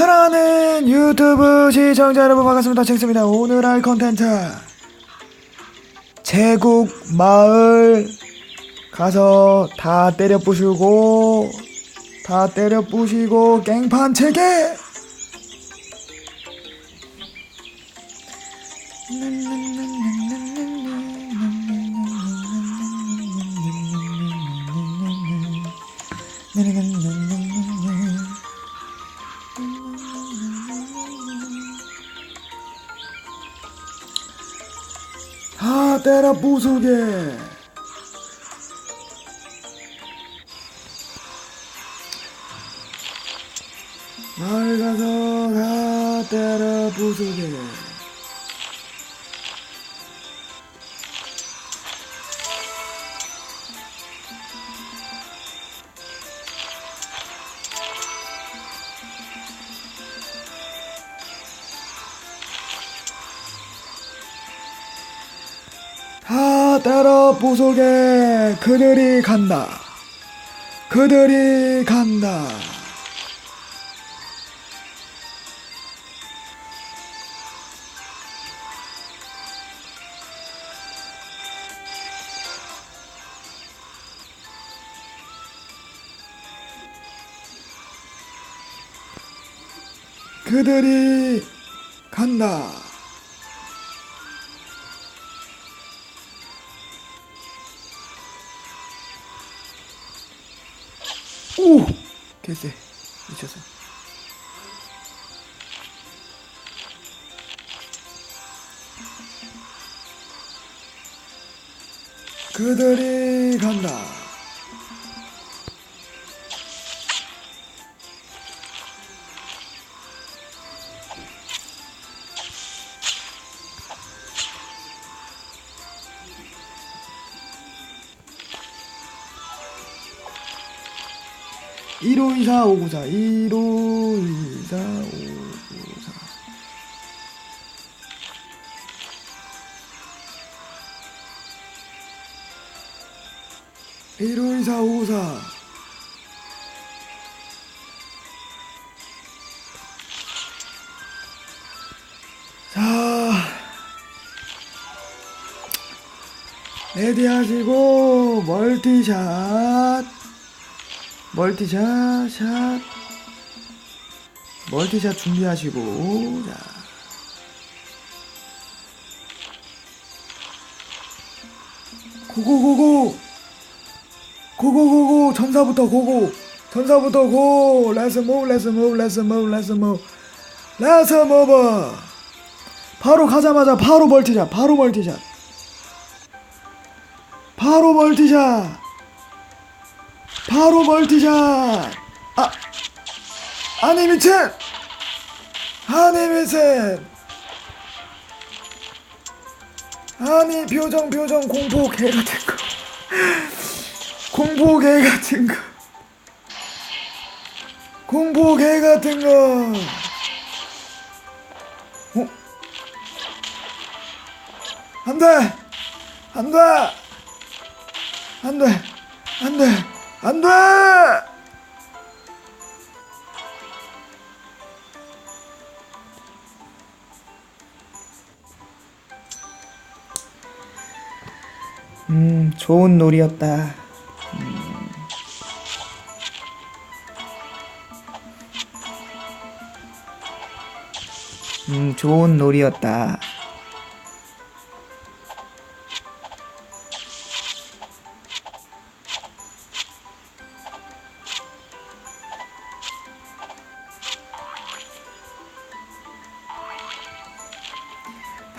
사랑하는 유튜브 시청자 여러분 반갑습니다. 잭스입니다. 오늘 할 컨텐츠 제국 마을 가서 다 때려 부수고 다 때려 부시고 깽판 체계 부수게 마을 가서 다 때려 부수게 다 때려 부수게 그들이 간다 그들이 간다 그들이 간다. 개쎄. 미쳤어. 그들이 간다. 일호이사 오구사 일호이사 오구사. 일호이사 오구사. 자 레디 하시고 멀티샷 멀티샷 샷. 멀티샷 준비하시고 자. 고고고고 고고고고 전사부터 고고 전사부터 고 렛츠 모브 렛츠 모브 렛츠 모브 바로 가자마자 바로 멀티샷 바로 멀티샷. 바로 멀티샷 바로 멀티샷! 아 아니 미친 아니 미친 아니 표정 표정 공포 개 같은 거. 공포 개 같은 거. 공포 개 같은 거. 어? 안 돼! 안 돼! 안 돼! 안 돼 안 돼! 음 좋은 놀이였다. 음. 좋은 놀이였다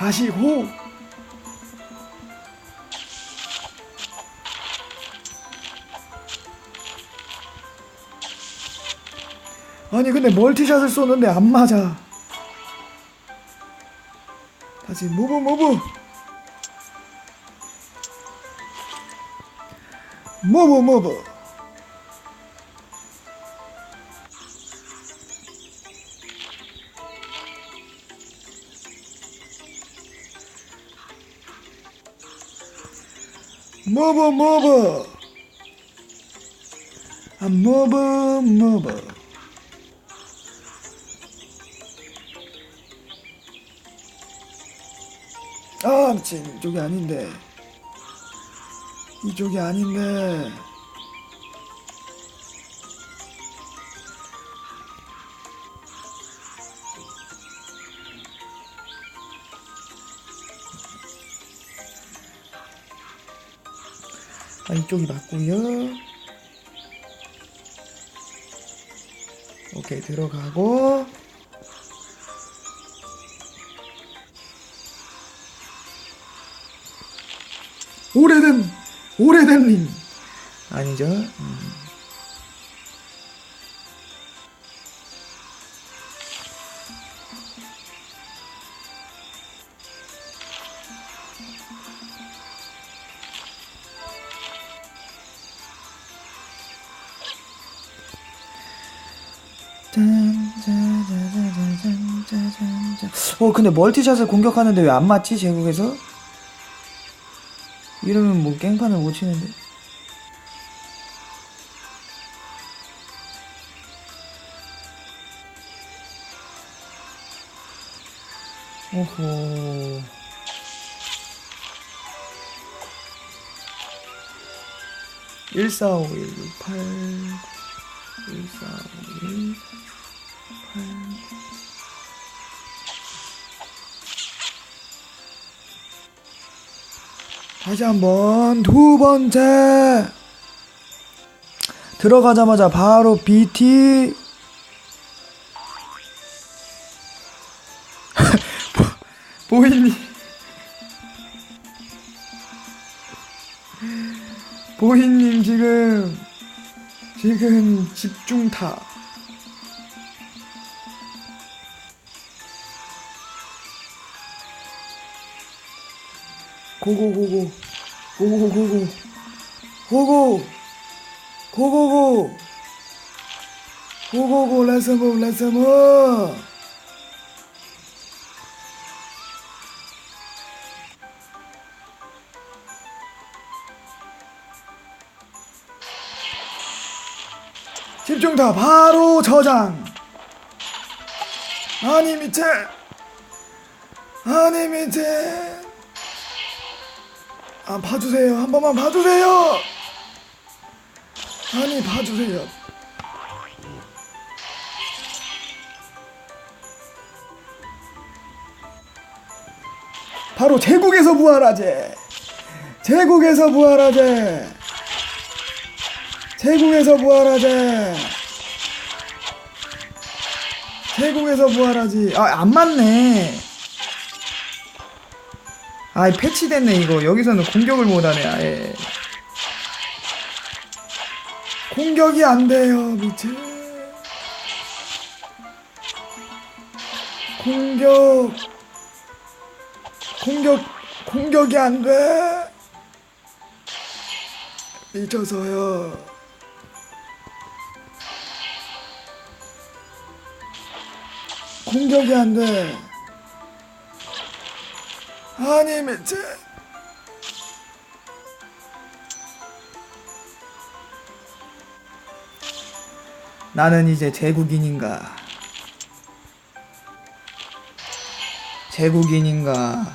다시 호 아니 근데 멀티샷을 쏘는데 안 맞아. 다시 무브 무브. 무브 무브 무브 무브 아 무브 무브 아 미친 이쪽이 아닌데. 이쪽이 아닌데. 아 이쪽이 맞고요 오케이 들어가고 오래된 오래된 림 아니죠? 음. 어 근데 멀티샷을 공격하는데 왜 안 맞지 제국에서? 이러면 뭐 깽판을 못 치는데. 오호. 일사오일팔 일사오일 팔. 다시 한번 두 번째. 들어가자마자 바로 BT 보- 보이님 보이님 지금 지금 집중타. 고고고고. 고고고고 고고. 고고고 고고고. 렛츠 무 렛츠 무 집중타 바로 저장. 아니 밑에. 아니 밑에. 아 봐주세요. 한 번만 봐주세요. 아니 봐주세요. 바로 제국에서 부활하제 제국에서 부활하제 제국에서 부활하제 제국에서 부활하지. 아 안 맞네. 아이 패치됐네 이거. 여기서는 공격을 못하네 아예. 공격이 안 돼요 미친 공격. 공격 공격이 안 돼. 미쳐서요 공격이 안 돼. 아니 미친 나는 이제 제국인인가? 제국인인가?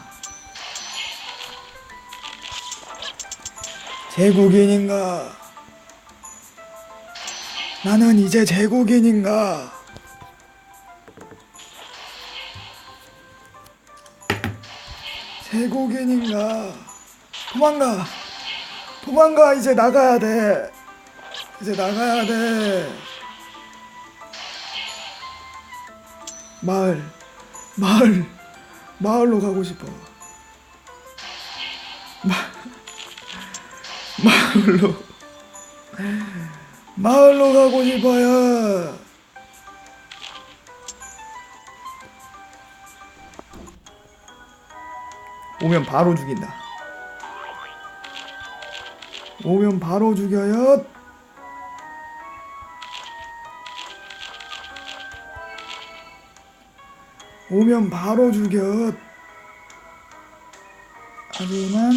제국인인가? 나는 이제 제국인인가 제국인인가? 도망가. 도망가. 이제 나가야 돼. 이제 나가야 돼. 마을. 마을. 마을로 가고 싶어. 마, 마을로. 마을로 가고 싶어요 오면 바로 죽인다. 오면 바로 죽여요. 오면 바로 죽여. 하지만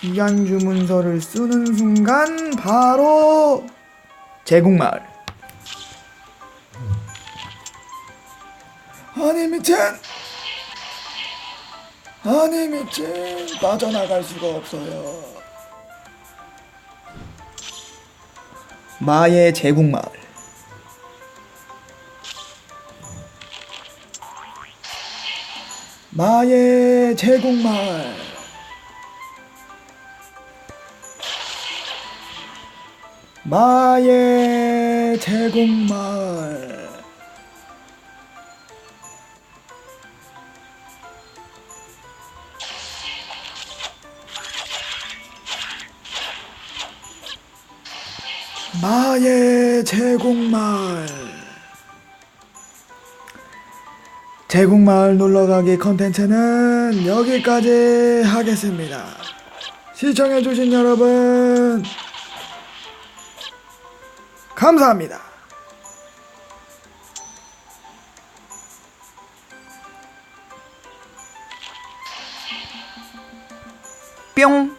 귀한 주문서를 쓰는 순간 바로 제국마을. 아니 미친 아니 미친 빠져나갈 수가 없어요. 마의 제국마을. 마의 제국마을. 마의 제국마을 마의 제국마을 제국마을 놀러가기 컨텐츠는 여기까지 하겠습니다. 시청해주신 여러분 감사합니다. 뿅